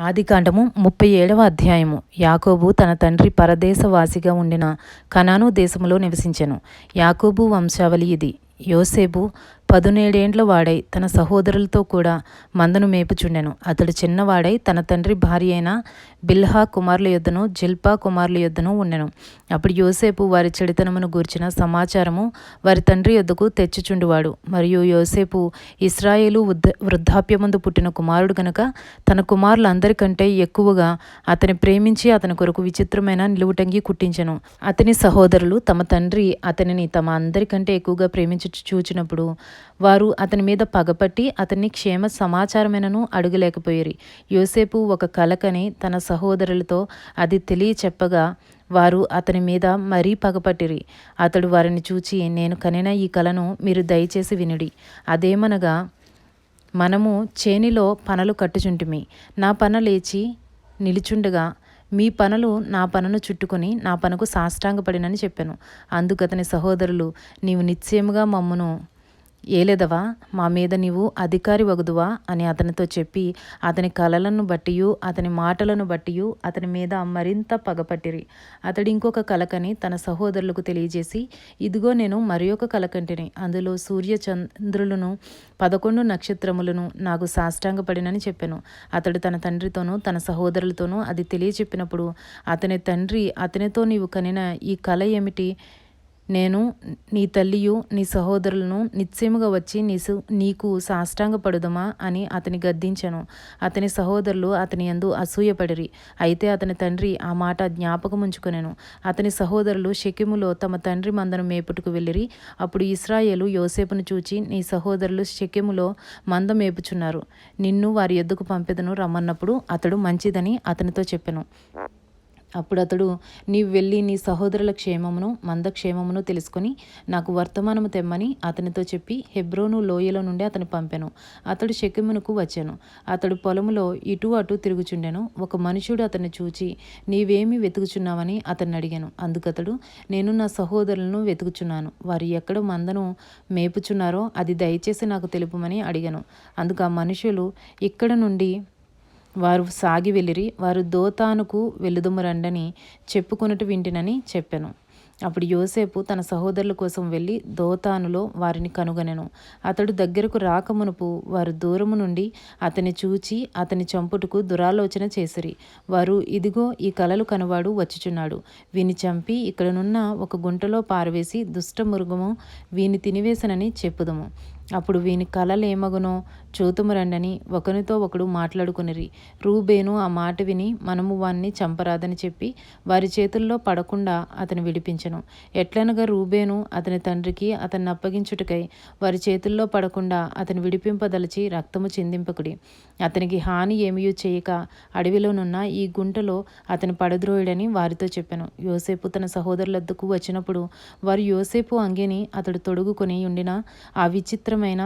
ఆదికాండము ముప్పై ఏడవ అధ్యాయము. యాకోబు తన తండ్రి పరదేశవాసిగా ఉండిన కనాను దేశములో నివసించెను. యాకోబు వంశావళి ఇది. యోసేబు పదునేడేండ్ల వాడై తన సహోదరులతో కూడా మందను మేపుచుండెను. అతడు చిన్నవాడై తన తండ్రి భార్య అయిన బిల్హా కుమారుల యొద్దను జిల్పా కుమారుల యొద్దను ఉండెను. అప్పుడు యోసేపు వారి చెడితనమును గూర్చిన సమాచారము వారి తండ్రి యొద్దకు తెచ్చుచుండువాడు. మరియు యోసేపు ఇస్రాయేలు వృద్ధ వృద్ధాప్యమందు పుట్టిన కుమారుడు గనుక తన కుమారులందరికంటే ఎక్కువగా అతని ప్రేమించి అతని కొరకు విచిత్రమైన నిలువుటంగి కుట్టించెను. అతని సహోదరులు తమ తండ్రి అతనిని తమ అందరికంటే ఎక్కువగా ప్రేమించి చూచినప్పుడు వారు అతని మీద పగపట్టి అతన్ని క్షేమ సమాచారమైనను అడుగలేకపోయిరి. యోసేపు ఒక కలకని తన సహోదరులతో అది తెలియ చెప్పగా వారు అతని మీద మరీ పగపట్టిరి. అతడు వారిని చూచి నేను కనిన ఈ కలను మీరు దయచేసి వినుడి. అదేమనగా మనము చేనిలో పనలు కట్టుచుంటిమి. నా పన లేచి నిలుచుండగా మీ పనులు నా పనును చుట్టుకొని నా పనకు సాష్టాంగపడినని చెప్పాను. అందుకతని సహోదరులు నీవు నిశ్చయముగా మమ్మును ఏలేదవా? మా మీద నీవు అధికారి వగుదువా? అని అతనితో చెప్పి అతని కలలను బట్టియు అతని మాటలను బట్టియు అతని మీద మరింత పగపట్టిరి. అతడు ఇంకొక కలకని తన సహోదరులకు తెలియజేసి ఇదిగో నేను మరి ఒక కలకంటిని. అందులో సూర్య చంద్రులను పదకొండు నక్షత్రములను నాకు సాష్టాంగపడినని చెప్పాను. అతడు తన తండ్రితోనూ తన సహోదరులతోనూ అది తెలియచెప్పినప్పుడు అతని తండ్రి అతనితో నీవు కనిన ఈ కళ ఏమిటి? నేను నీ తల్లియు నీ సహోదరులను నిశ్చయముగా వచ్చి నీసు నీకు సాష్టాంగపడుదమా అని అతని గద్దించను. అతని సహోదరులు అతని యందు అసూయపడిరి. అయితే అతని తండ్రి ఆ మాట జ్ఞాపకముంచుకొనెను. అతని సహోదరులు షెకెములో తమ తండ్రి మందను మేపుటకు వెళ్ళిరి. అప్పుడు ఇస్రాయేలు యోసేపును చూచి నీ సహోదరులు షెకెములో మంద మేపుచున్నారు. నిన్ను వారి ఎద్దుకు పంపెదను రమ్మన్నప్పుడు అతడు మంచిదని అతనితో చెప్పెను. అప్పుడు అతడు నీవు వెళ్ళి నీ సహోదరుల క్షేమమును మంద క్షేమమును తెలుసుకొని నాకు వర్తమానము తెమ్మని అతనితో చెప్పి హెబ్రోను లోయలో నుండి అతను పంపెను. అతడు షెకెమునకు వచ్చాను. అతడు పొలములో ఇటు అటు తిరుగుచుండెను. ఒక మనుషుడు అతన్ని చూచి నీవేమి వెతుకుచున్నావని? అతన్ని అడిగాను. అందుకతడు నేను నా సహోదరులను వెతుకుచున్నాను. వారు ఎక్కడ మందను మేపుచున్నారో అది దయచేసి నాకు తెలుపమని అడిగాను. అందుకు ఆ మనుషులు ఇక్కడ నుండి వారు సాగి వెళ్ళిరి వారు దోతానుకు వెలుదుము రండని చెప్పుకొనుట వింటినని చెప్పాను. అప్పుడు యోసేపు తన సహోదరుల కోసం వెళ్ళి దోతానులో వారిని కనుగొనెను. అతడు దగ్గరకు రాకమునుపు వారు దూరము నుండి అతని చూచి అతని చంపుటకు దురాలోచన చేసిరి. వారు ఇదిగో ఈ కలలు కనువాడు వచ్చుచున్నాడు. వీని చంపి ఇక్కడనున్న ఒక గుంటలో పారవేసి దుష్టమృగము వీని తినివేసనని చెప్పుదము. అప్పుడు వీని కలలేమగునో? చూతుమురండని రండని ఒకరితో ఒకడు మాట్లాడుకునిరి. రూబేను ఆ మాట విని మనము వాణ్ణి చంపరాదని చెప్పి వారి చేతుల్లో పడకుండా అతను విడిపించను. ఎట్లనగా రూబేను అతని తండ్రికి అతన్ని అప్పగించుటకై వారి చేతుల్లో పడకుండా అతని విడిపింపదలిచి రక్తము చిందింపకుడి. అతనికి హాని ఏమీ చేయక అడవిలోనున్న ఈ గుంటలో అతని పడద్రోయుడని వారితో చెప్పాను. యోసేపు తన సహోదరులద్దకు వచ్చినప్పుడు వారు యోసేపు అంగిని అతడు తొడుగుకొని ఉండిన ఆ విచిత్రమైన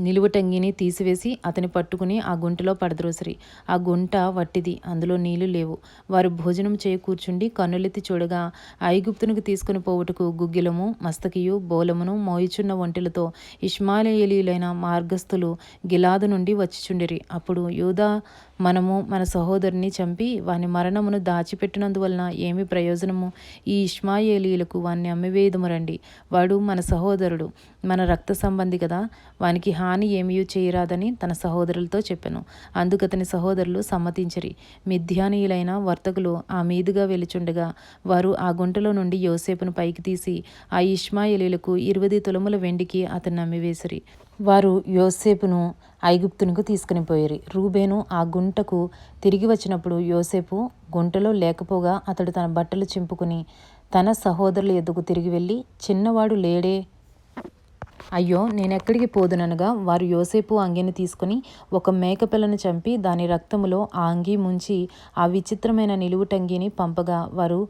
నిలువుటంగిని తీసివేసి అతని పట్టుకుని ఆ గుంటలో పడద్రోసిరి. ఆ గుంట వట్టిది అందులో నీళ్ళు లేవు. వారు భోజనం చేయ కూర్చుండి కన్నులెత్తి చూడగా ఐగుప్తునికి తీసుకుని పోవుటకు గుగ్గిలము మస్తకియు బోలమును మోయిచున్న ఒంటెలతో ఇష్మాయిలీలైన మార్గస్థులు గిలాదు నుండి వచ్చిచుండిరి. అప్పుడు యూదా మనము మన సహోదరుని చంపి వాని మరణమును దాచిపెట్టినందువలన ఏమి ప్రయోజనము? ఈ ఇష్మాయేలీలకు వాణ్ణి అమ్మివేయదము రండి. వాడు మన సహోదరుడు మన రక్త సంబంధి కదా. వానికి హాని ఏమీ చేయరాదని తన సహోదరులతో చెప్పెను. అందుకతని సహోదరులు సమ్మతించరి. మిథ్యానీయులైన వర్తకులు ఆ మీదుగా వెలుచుండగా వారు ఆ గుంటలో నుండి యోసేపును పైకి తీసి ఆ ఇష్మాయిలీలకు ఇరవై తులముల వెండికి అతన్ని అమ్మివేసిరి వారు యోసేపును ఐగుప్తునికి తీసుకుని పోయిరి. రూబేను ఆ గుంటకు తిరిగి వచ్చినప్పుడు యోసేపు గుంటలో లేకపోగా అతడు తన బట్టలు చింపుకుని తన సహోదరుల ఎద్దుకు తిరిగి వెళ్ళి చిన్నవాడు లేడే అయ్యో నేనెక్కడికి పోదుననగా వారు యోసేపు అంగిని తీసుకుని ఒక మేకపిల్లను చంపి దాని రక్తములో ఆ అంగి ముంచి ఆ విచిత్రమైన నిలువుటంగిని పంపగా వారు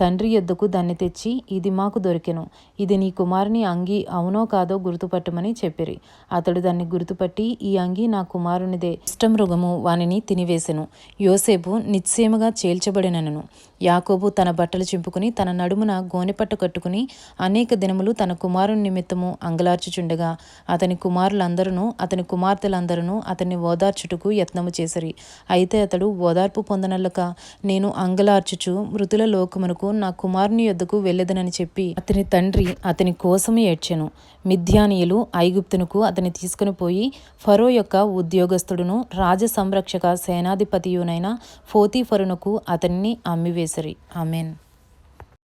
తండ్రి యొద్దకు దాన్ని తెచ్చి ఇది మాకు దొరికెను. ఇది నీ కుమారుని అంగీ అవునో కాదో గుర్తుపట్టమని చెప్పిరి. అతడు దాన్ని గుర్తుపట్టి ఈ అంగీ నా కుమారునిదే. ఇష్టమృగము వానిని తినివేసెను. యోసేపు నిశ్చయముగా చేల్చబడినను. యాకోబు తన బట్టలు చింపుకుని తన నడుమున గోనెపట్టు కట్టుకుని అనేక దినములు తన కుమారుని నిమిత్తము అంగలార్చుచుండగా అతని కుమారులందరూ అతని కుమార్తెలందరూ అతన్ని ఓదార్చుటకు యత్నము చేసిరి. అయితే అతడు ఓదార్పు పొందనల్లక నేను అంగలార్చుచు మృతుల లోకమునకు నా కుమారుని యొద్దకు వెళ్ళదనని చెప్పి అతని తండ్రి అతని కోసం ఏడ్చెను. మిథ్యానీయులు ఐగుప్తునకు అతని తీసుకుని పోయి ఫరో యొక్క ఉద్యోగస్తుడును రాజ సంరక్షక సేనాధిపతియునైన ఫోతీఫరునకు అతన్ని అమ్మివేసిరి. ఆమెన్.